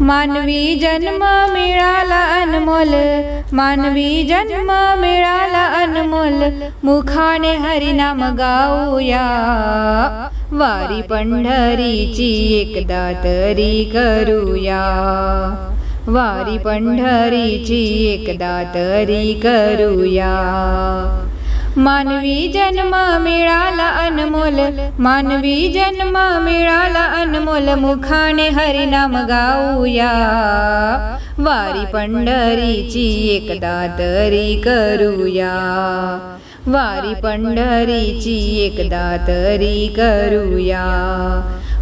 मानवी जन्म मिळाला अनमोल. मानवी जन्म मिळाला अनमोल. मुखाने हरिनाम गाऊया. वारी पंढरीची एकदा तरी करूया. वारी पंढरीची एकदा तरी करूया. मानवी जन्म मिळाला अनमोल. मानवी जन्म मिळाला अनमोल. मुखाने हरिनाम गाऊया. वारी पंढरीची एकदा तरी करूया. वारी पंढरीची एकदा तरी करूया.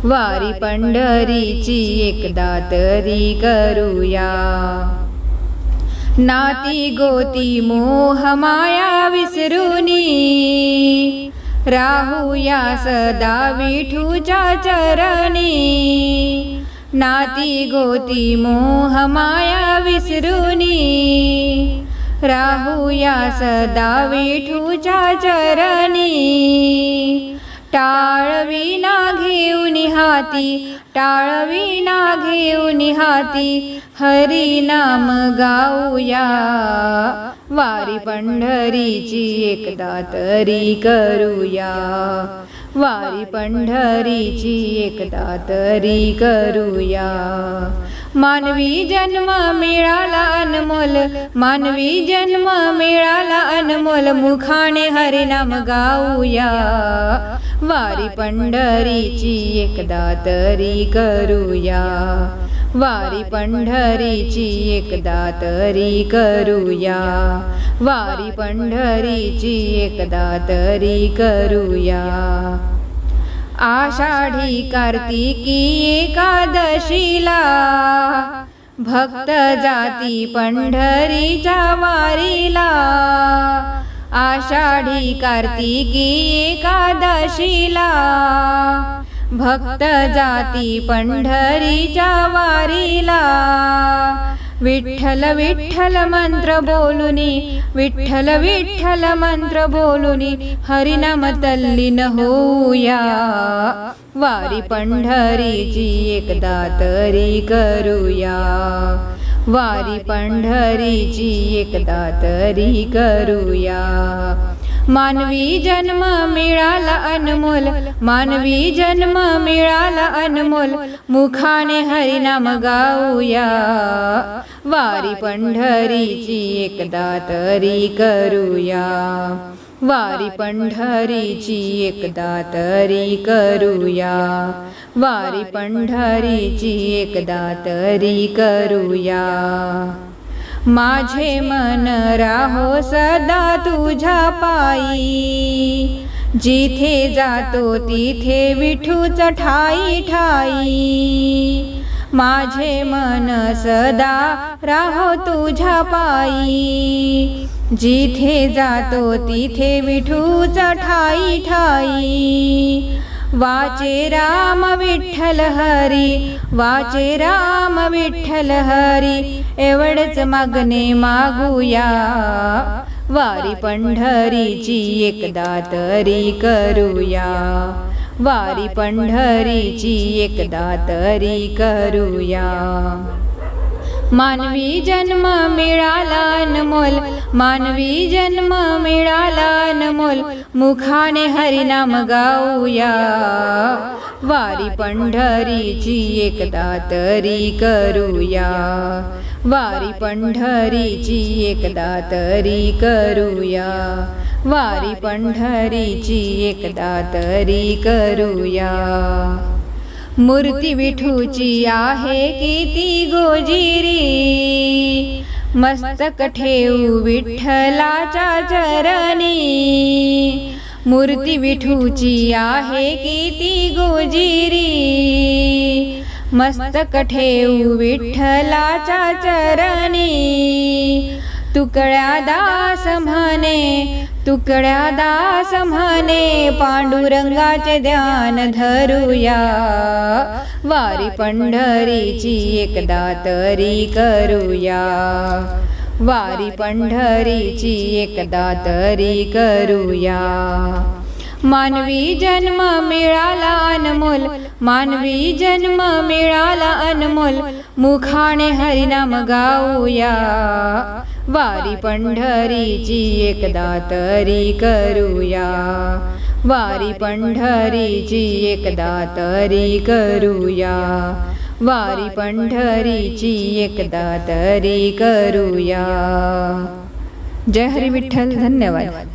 वारी पंढरीची एकदा तरी करूया. नाती गोती मोह माया विसरुनी राहूया सदा विठूच्या चरणी. नाती गोती मोह माया विसरुनी राहूया सदा विठूच्या चरणी. टाळविना घेऊन हाती टाळविना घेऊन हाती हरी नाम गाऊया. वारी पंढरीची एकदा तरी करूया. वारी पंढरीची एकदा तरी करूया. मानवी जन्म मिळाला अनमोल मानवी जन्म मिळाला अनमोल मुखाने हरिनाम गाऊया. वारी पंढरीची एकदा तरी करूया. वारी पंढरीची एकदा तरी करूया. वारी पंढरीची एकदा तरी करूया. आषाढी कार्तिकी एकादशीला भक्त जाती पंढरीच्या वारीला. आषाढी कार्तिकी एकादशीला भक्त जाती पंढरीच्या वारीला. विठ्ठल विठ्ठल मंत्र बोलुनी विठ्ठल विठ्ठल मंत्र बोलुनी हरिनाम तल्लीन वारी पंढरीची एकदा तरी करूया. वारी पंढरीची एकदा तरी करूया. मानवी जन्म मिळाला अनमोल. मानवी जन्म मिळाला अनमोल. मुखाने हरिनाम गाऊया. वारी पंढरीची एकदा तरी करूया. वारी पंढरीची एकदा तरी करूया. वारी पंढरीची एकदा तरी करूया. माझे मन राहो सदा तुझ्या पायी. जिथे जातो तिथे विठूच ठाई ठाई. माझे मन सदा राहो तुझ्या पायी. जिथे जातो तिथे विठूच ठाई ठाई. वाचे राम विठ्ठल हरी वाचे राम विठ्ठल हरी एवढेच मागणे मागूया. वारी पंढरीची एकदा तरी करूया. वारी पंढरीची एकदा तरी करूया. मानवी जन्म मिळाला अनमोल. मानवी जन्म मिळाला अनमोल. मुखाने हरिनाम गाऊया. वारी पंढरीची एकदा तरी करूया. वारी पंढरीची एकदा तरी करूया. वारी पंढरीची एकदा तरी करूया. मूर्ती विठूची आहे किती गोजिरी. मस्तक ठेवू विठ्ठलाच्या चरणी. मूर्ती विठूची आहे किती गोजिरी. मस्तक ठेवू विठ्ठलाच्या चरणी. तुकड्या दास म्हणे तुकड्या दास म्हणे पांडुरंगाचे ध्यान धरूया. वारी पंढरीची एकदा तरी करूया. वारी पंढरीची एकदा तरी करूया. मानवी जन्म मिळाला अनमोल मानवी जन्म मिळाला अनमोल मुखाने हरिनाम गाऊया. वारी पंढरीची एकदा तरी करूया. वारी पंढरीची एकदा तरी करूया. वारी पंढरीची एकदा तरी करूया. जय हरी विठ्ठल धन्यवाद.